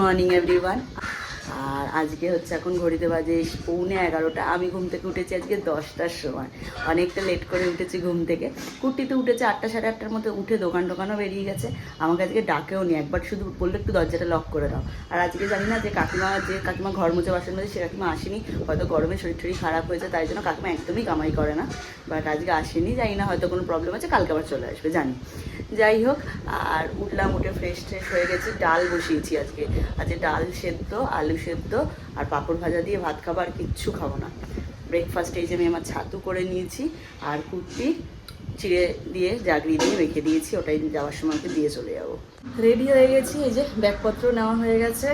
Morning everyone আর আজকে হচ্ছে এখন ঘড়িতে বাজে পৌনে এগারোটা। আমি ঘুম থেকে উঠেছি আজকে দশটার সময়। অনেকটা লেট করে উঠেছি ঘুম থেকে। কুর্তিতে উঠেছে আটটা, সাড়ে আটটার মধ্যে উঠে দোকান টোকানও বেরিয়ে গেছে। আমাকে আজকে ডাকেও নি। একবার শুধু বলল, একটু দরজাটা লক করে দাও। আর আজকে জানি না যে কাকিমা যে কাকিমা ঘর মুছে বাসন মধ্যে সে কাকিমা আসেনি। হয়তো গরমে শরীর টরীর খারাপ হয়েছে, তাই জন্য কাকিমা একদমই কামাই করে না। বাট আজকে আসেনি, জানি না হয়তো কোনো প্রবলেম আছে, কালকে আবার চলে আসবে, জানি। যাই হোক, আর উঠলাম, উঠে ফ্রেশ ট্রেশ হয়ে গেছি। ডাল বসিয়েছি আজকে। আজকে ডাল সেদ্ধ, আলু সেদ্ধ, আর পাঁপড় ভাজা দিয়ে ভাত খাব, আর কিচ্ছু খাব না। ব্রেকফাস্টে এই যে আমি আমার ছাতু করে নিয়েছি, আর কুর্তি চিড়ে দিয়ে জাগরি দিয়ে রেখে দিয়েছি, ওটাই যাওয়ার সময় দিয়ে চলে যাব। রেডি হয়ে গেছি, এই যে ব্যাগপত্র নেওয়া হয়ে গেছে।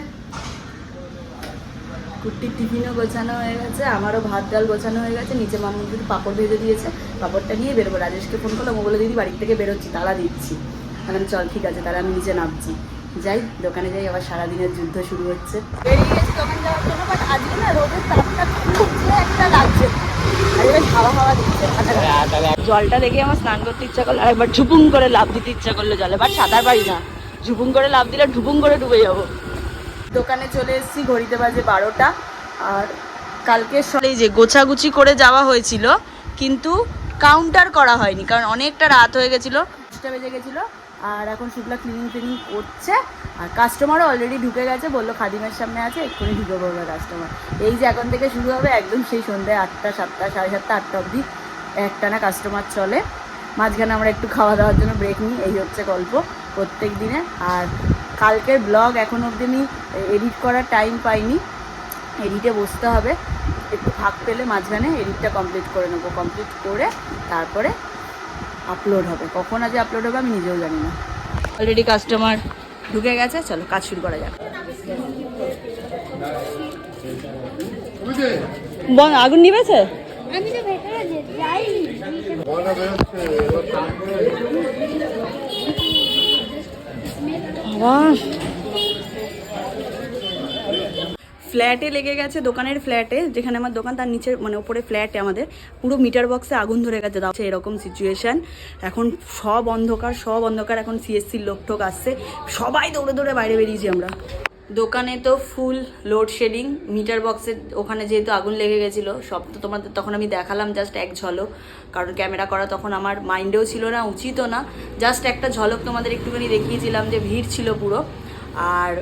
কুর্তির টিফিনও গোছানো হয়ে গেছে, আমারও ভাত ডাল গোছানো হয়ে গেছে, নিচে মামু যদি পাঁপড় ভেজে দিয়েছে, পাঁপড়টা নিয়ে বেরোবো। রাজেশকে ফোন করলাম, ও বলে, দিদি, বাড়ির থেকে বেরোচ্ছি, তালা দিচ্ছি। আমি চল, ঠিক আছে, তাহলে আমি নিচে নামছি। যাই, দোকানে যাই, আবার সারাদিনের যুদ্ধ শুরু হচ্ছে। হাওয়া জলটা দেখে আমার স্নান করতে ইচ্ছা করল একবার ঝুপুং করে লাভ দিতে ইচ্ছা করল জলে বাট সাঁতার পারি না। ঝুপুং করে লাভ দিলে ঢুপুং করে ডুবে যাব। দোকানে চলে এসেছি ঘড়িতে বাজে বারোটা। আর কালকে সকালে যে গোছাগুছি করে যাওয়া হয়েছিল, কিন্তু কাউন্টার করা হয়নি, কারণ অনেকটা রাত হয়ে গেছিল। দশটা বেজে গেছিল, আর এখন শুক্লা ক্লিনিং ক্লিনিং করছে, আর কাস্টমারও অলরেডি ঢুকে গেছে, বলল খাদিমের সামনে আছে, এক্ষুনি ঢুকে পড়বে কাস্টমার এই যে এখন থেকে শুরু হবে একদম সেই সন্ধ্যায় আটটা, সাতটা, সাড়ে সাতটা, আটটা অবধি একটানা কাস্টমার চলে। মাঝখানে আমরা একটু খাওয়া দাওয়ার জন্য ব্রেক নিই, এই হচ্ছে গল্প প্রত্যেক দিনে। আর কালকের ব্লগ এখন অবধি আমি এডিট করার টাইম পাইনি। এডিটে বসতে হবে। একটু ফাঁক পেলে মাঝখানে এডিটটা কমপ্লিট করে নেব। কমপ্লিট করে তারপরে আপলোড হবে। কখন আজ আপলোড হবে আমি নিজেও জানি না। অলরেডি কাস্টমার ঢুকে গেছে চলো কাজ শুরু করা যাক। বল আগুন নিবেছে আমি তো ভেতরে যে- ফ্ল্যাটে লেগে গেছে, দোকানের ফ্ল্যাটে, যেখানে আমার দোকান, তার নিচে মানে ওপরে ফ্ল্যাটে আমাদের, পুরো মিটার বক্সে আগুন ধরে গেছে দাও এরকম সিচুয়েশান এখন সব অন্ধকার সব অন্ধকার, এখন সিএসসির লোক টোক আসছে, সবাই দৌড়ে দৌড়ে বাইরে বেরিয়েছি আমরা। দোকানে তো ফুল লোডশেডিং মিটার বক্সের ওখানে যেহেতু আগুন লেগে গেছিল, সব তো তোমাদের তখন আমি দেখালাম জাস্ট এক ঝলক। কারণ ক্যামেরা করা তখন আমার মাইন্ডেও ছিল না উচিতও না। জাস্ট একটা ঝলক তোমাদের একটুখানি দেখিয়েছিলাম যে ভিড় ছিল পুরো। আর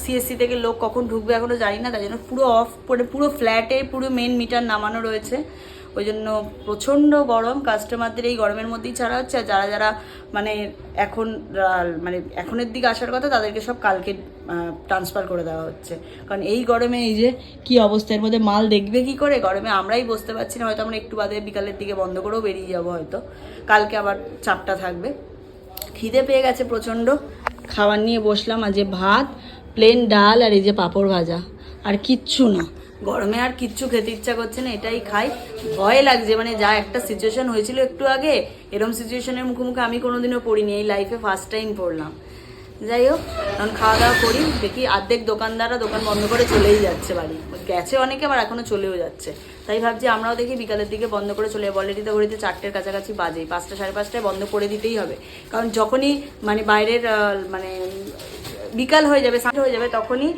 সিএসসি থেকে লোক কখন ঢুকবে এখনও জানি না, তাই জন্য পুরো অফ করে পুরো ফ্ল্যাটে পুরো মেন মিটার নামানো রয়েছে। ওই জন্য প্রচণ্ড গরম কাস্টমারদের এই গরমের মধ্যেই ছাড়া হচ্ছে। আর যারা যারা মানে এখন মানে এখনের দিকে আসার কথা, তাদেরকে সব কালকে ট্রান্সফার করে দেওয়া হচ্ছে। কারণ এই গরমে এই যে কি অবস্থা, এর মধ্যে মাল দেখবে কি করে? গরমে আমরাই বসতে পারছি না, হয়তো আমরা একটু বাদে বিকালের দিকে বন্ধ করেও বেরিয়ে যাব হয়তো। কালকে আবার চাপটা থাকবে। খিদে পেয়ে গেছে প্রচণ্ড। খাবার নিয়ে বসলাম আজ ভাত প্লেন ডাল আর এই যে পাঁপড় ভাজা। আর কিচ্ছু না। গরমে আর কিচ্ছু খেতে ইচ্ছা করছে না, এটাই খাই। ভয় লাগছে মানে যা একটা সিচুয়েশন হয়েছিল একটু আগে, এরম সিচুয়েশনের মুখোমুখি আমি কোনোদিনও পড়িনি, এই লাইফে ফার্স্ট টাইম পড়লাম। যাই হোক, এখন খাওয়া দাওয়া করি, দেখি অর্ধেক দোকানদাররা দোকান বন্ধ করে চলেই যাচ্ছে বাড়ি। গেছে অনেকে, আবার এখনও চলেও যাচ্ছে। তাই ভাবছি আমরাও দেখি বিকালের দিকে বন্ধ করে চলে যাব। অলরেডি তো ঘড়িতে চারটের কাছাকাছি বাজে, পাঁচটা সাড়ে পাঁচটায় বন্ধ করে দিতেই হবে। কারণ যখনই মানে বাইরের মানে বিকাল হয়ে যাবে হয়ে যাবে, তখনই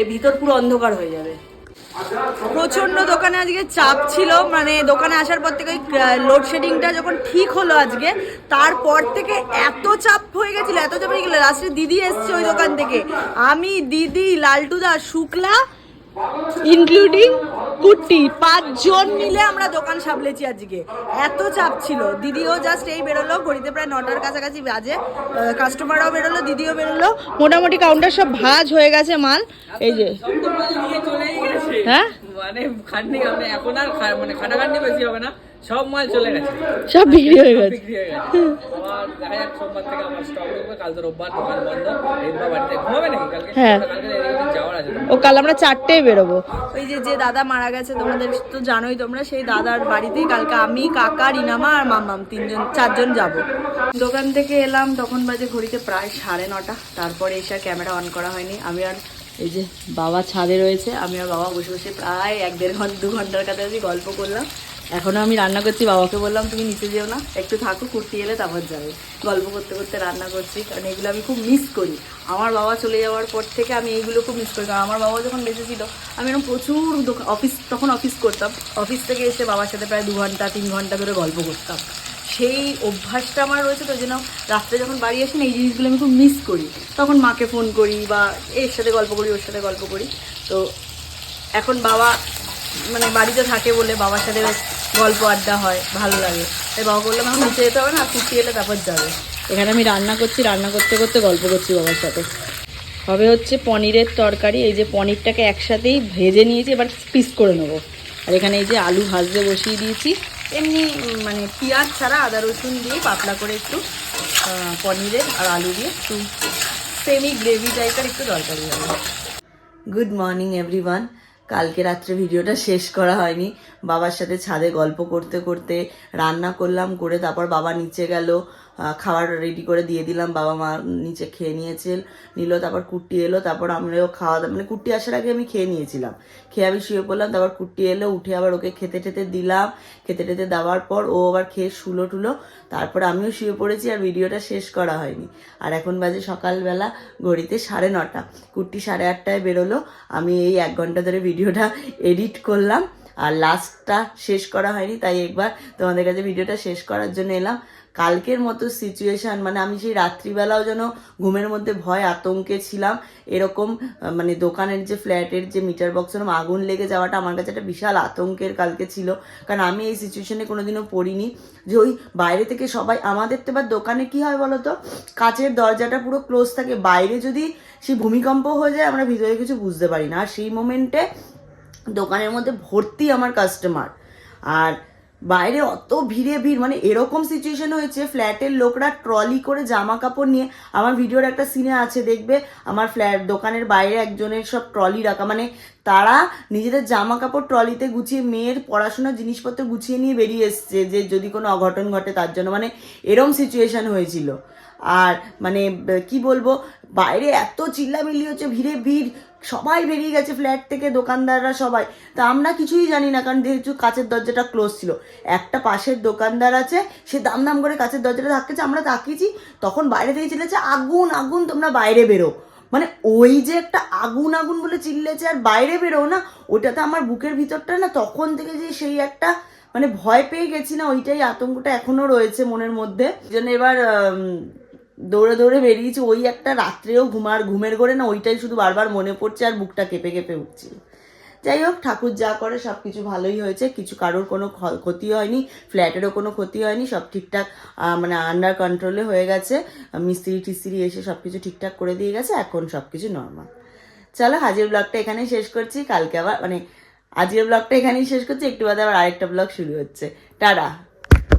এ ভিতর পুরো অন্ধকার হয়ে যাবে। প্রচণ্ড দোকানে আজকে চাপ ছিল। মানে দোকানে আসার পর থেকে ওই লোডশেডিংটা যখন ঠিক হলো আজকে, তারপর থেকে এত চাপ হয়ে গেছিল, এত চাপ হয়ে গেল লাস্টে দিদি এসছে ওই দোকান থেকে। আমি, দিদি, লালটুদা, শুক্লা ইনক্লুডিং কুট্টি পাঁচজন মিলে আমরা দোকান সামলেছি আজকে। এত চাপ ছিল। দিদিও জাস্ট এই বেরোলো ঘড়িতে প্রায় নটার কাছাকাছি বাজে। কাস্টমাররাও বেরোলো দিদিও বেরোলো। মোটামুটি কাউন্টার সব ভাজ হয়ে গেছে মাল। এই যে। হ্যাঁ? মানে খাটনি এখন আর মানে খাটাখাটনি বেশি হবে না। সব মাল চলে গেছে। সব বিক্রি হয়ে গেছে। বিক্রি হয়ে গেছে। আবার দেখা যাক সোমবার থেকে আমার স্টক ঢুকবে। কাল তো রোববার দোকান বন্ধ। এইবার বাড়িতে ঘুমাবে নাকি? কালকে হ্যাঁ। কালকে এদিকে ওদিক যাওয়ার আছে। ও কাল আমরা চারটেই বেরোবো। ওই যে যে দাদা মারা গেছে তোমাদের তো জানোই তোমরা সেই দাদার বাড়িতেই কালকে আমি কাকা রিনামা আর মামাম তিনজন চারজন যাব। দোকান থেকে এলাম তখন বাজে ঘড়িতে প্রায় সাড়ে নটা। তারপরে এসে আর ক্যামেরা অন করা হয়নি। আমি আর এই যে বাবা ছাদে রয়েছে আমি আর বাবা বসে বসে প্রায় এক দেড় ঘণ্টা দু ঘণ্টার কাছাকাছি গল্প করলাম। এখনও আমি রান্না করছি, বাবাকে বললাম, তুমি নিচে যেও না, একটু থাকো, কুর্তি এলে তারপর যাবে। গল্প করতে করতে রান্না করছি, কারণ এগুলো আমি খুব মিস করি। আমার বাবা চলে যাওয়ার পর থেকে আমি এইগুলো খুব মিস করি, কারণ আমার বাবা যখন বেঁচে ছিল আমি এরকম প্রচুর দোকান অফিস তখন অফিস করতাম। অফিস থেকে এসে বাবার সাথে প্রায় দু ঘণ্টা, তিন ঘণ্টা ধরে গল্প করতাম। সেই অভ্যাসটা আমার রয়েছে, তো জন্য রাত্রে যখন বাড়ি আসি না, এই জিনিসগুলো আমি খুব মিস করি। তখন মাকে ফোন করি বা এর সাথে গল্প করি, ওর সাথে গল্প করি। তো এখন বাবা মানে বাড়িতে থাকে বলে বাবার সাথে গল্প আড্ডা হয়, ভালো লাগে। তাই বাবা বললাম এখন নিচে যেতে হবে না কুর্তি এলে তারপর যাবে। এখানে আমি রান্না করছি, রান্না করতে করতে গল্প করছি বাবার সাথে। হবে হচ্ছে পনিরের তরকারি, এই যে পনিরটাকে একসাথেই ভেজে নিয়েছি, এবার পিস করে নেব। আর এখানে এই যে আলু ভাজতে বসিয়ে দিয়েছি, এমনি মানে পেঁয়াজ ছাড়া আদা রসুন দিয়ে পাতলা করে একটু পনিরের আর আলু দিয়ে একটু সেমি গ্রেভি টাইপের একটু তরকারি হবে। গুড মর্নিং এভরিওয়ান কালকে রাত্রে ভিডিওটা শেষ করা হয়নি। বাবার সাথে ছাদে গল্প করতে করতে রান্না করলাম, করে তারপর বাবা নিচে গেল খাবার রেডি করে দিয়ে দিলাম, বাবা মা নিচে খেয়ে নিয়েছিল নিল, তারপর কুট্টি এলো, তারপর আমরাও খাওয়া দাওয়া মানে কুট্টি আসার আগে আমি খেয়ে নিয়েছিলাম। খেয়ে আমি শুয়ে পড়লাম, তারপর কুট্টি এলো, উঠে আবার ওকে খেতে টেতে দিলাম, খেতে টেতে দেওয়ার পর ও আবার খেয়ে শুলো টুলো, তারপর আমিও শুয়ে পড়েছি আর ভিডিওটা শেষ করা হয়নি। আর এখন বাজে সকালবেলা ঘড়িতে সাড়ে নটা, কুট্টি সাড়ে আটটায় বেরোলো, আমি এই এক ঘণ্টা ধরে ভিডিওটা এডিট করলাম। আর লাস্টটা শেষ করা হয়নি, তাই একবার তোমাদের কাছে ভিডিওটা শেষ করার জন্য এলাম। কালকের মতো সিচুয়েশান মানে আমি সেই রাত্রিবেলাও যেন ঘুমের মধ্যে ভয়, আতঙ্কে ছিলাম। এরকম মানে দোকানের যে ফ্ল্যাটের যে মিটার বক্স এরকম আগুন লেগে যাওয়াটা আমার কাছে একটা বিশাল আতঙ্কের কালকে ছিল। কারণ আমি এই সিচুয়েশনে কোনোদিনও পড়িনি। যে ওই বাইরে থেকে সবাই, আমাদের তো এবার দোকানে কি হয় বলতো? কাচের দরজাটা পুরো ক্লোজ থাকে। বাইরে যদি সেই ভূমিকম্প হয়ে যায়, আমরা ভিতরে কিছু বুঝতে পারি না। আর সেই মোমেন্টে দোকানের মধ্যে ভর্তি আমার কাস্টমার আর বাইরে অত ভিড়ে ভিড় মানে এরকম সিচুয়েশন হয়েছে ফ্ল্যাটের লোকরা ট্রলি করে জামা কাপড় নিয়ে, আমার ভিডিওর একটা সিনে আছে, দেখবে? আমার ফ্ল্যাট দোকানের বাইরে একজনের সব ট্রলি রাখা মানে তারা নিজেদের জামা কাপড় ট্রলিতে গুছিয়ে, মেয়ের পড়াশোনার জিনিসপত্র গুছিয়ে নিয়ে বেরিয়ে এসছে, যে যদি কোনো অঘটন ঘটে তার জন্য। মানে এরম সিচুয়েশন হয়েছিল। আর মানে কি বলব? বাইরে এত চিল্লামিল্লি হচ্ছে, ভিড়ে ভিড়, সবাই বেরিয়ে গেছে ফ্ল্যাট থেকে, দোকানদাররা সবাই। তা আমরা কিছুই জানি না, কারণ যেহেতু কাচের দরজাটা ক্লোজ ছিল। একটা পাশের দোকানদার আছে, সে দাম দাম করে কাচের দরজাটা ধাক্কেছে, আমরা তাকিয়েছি, তখন বাইরে থেকে চিল্লেছে, আগুন আগুন, তোমরা বাইরে বেরো। মানে ওই যে একটা আগুন আগুন বলে চিল্লেছে, আর বাইরে বেরো না, ওটাতে আমার বুকের ভিতরটা না, তখন থেকে যে সেই একটা মানে ভয় পেয়ে গেছি না, ওইটাই আতঙ্কটা এখনও রয়েছে মনের মধ্যে। জন্য এবার দৌড়ে দৌড়ে বেরিয়েছি, ওই একটা রাত্রেও ঘুমার, ঘুমের ঘরে না, ওইটাই শুধু বারবার মনে পড়ছে আর বুকটা কেঁপে কেঁপে উঠছিল যাই হোক, ঠাকুর যা করে সব কিছু ভালোই হয়েছে, কিছু কারোর কোনো ক্ষতি হয়নি, ফ্ল্যাটেরও কোনো ক্ষতি হয়নি, সব ঠিকঠাক মানে আন্ডার কন্ট্রোলে হয়ে গেছে, মিস্ত্রি টিস্ত্রি এসে সব কিছু ঠিকঠাক করে দিয়ে গেছে, এখন সব কিছু নর্মাল চলো, হাজির ব্লগটা এখানেই শেষ করছি, কালকে আবার মানে আজকের ব্লগটা এখানেই শেষ করছি, একটু বাদে আবার আরেকটা ব্লগ শুরু হচ্ছে। টাটা!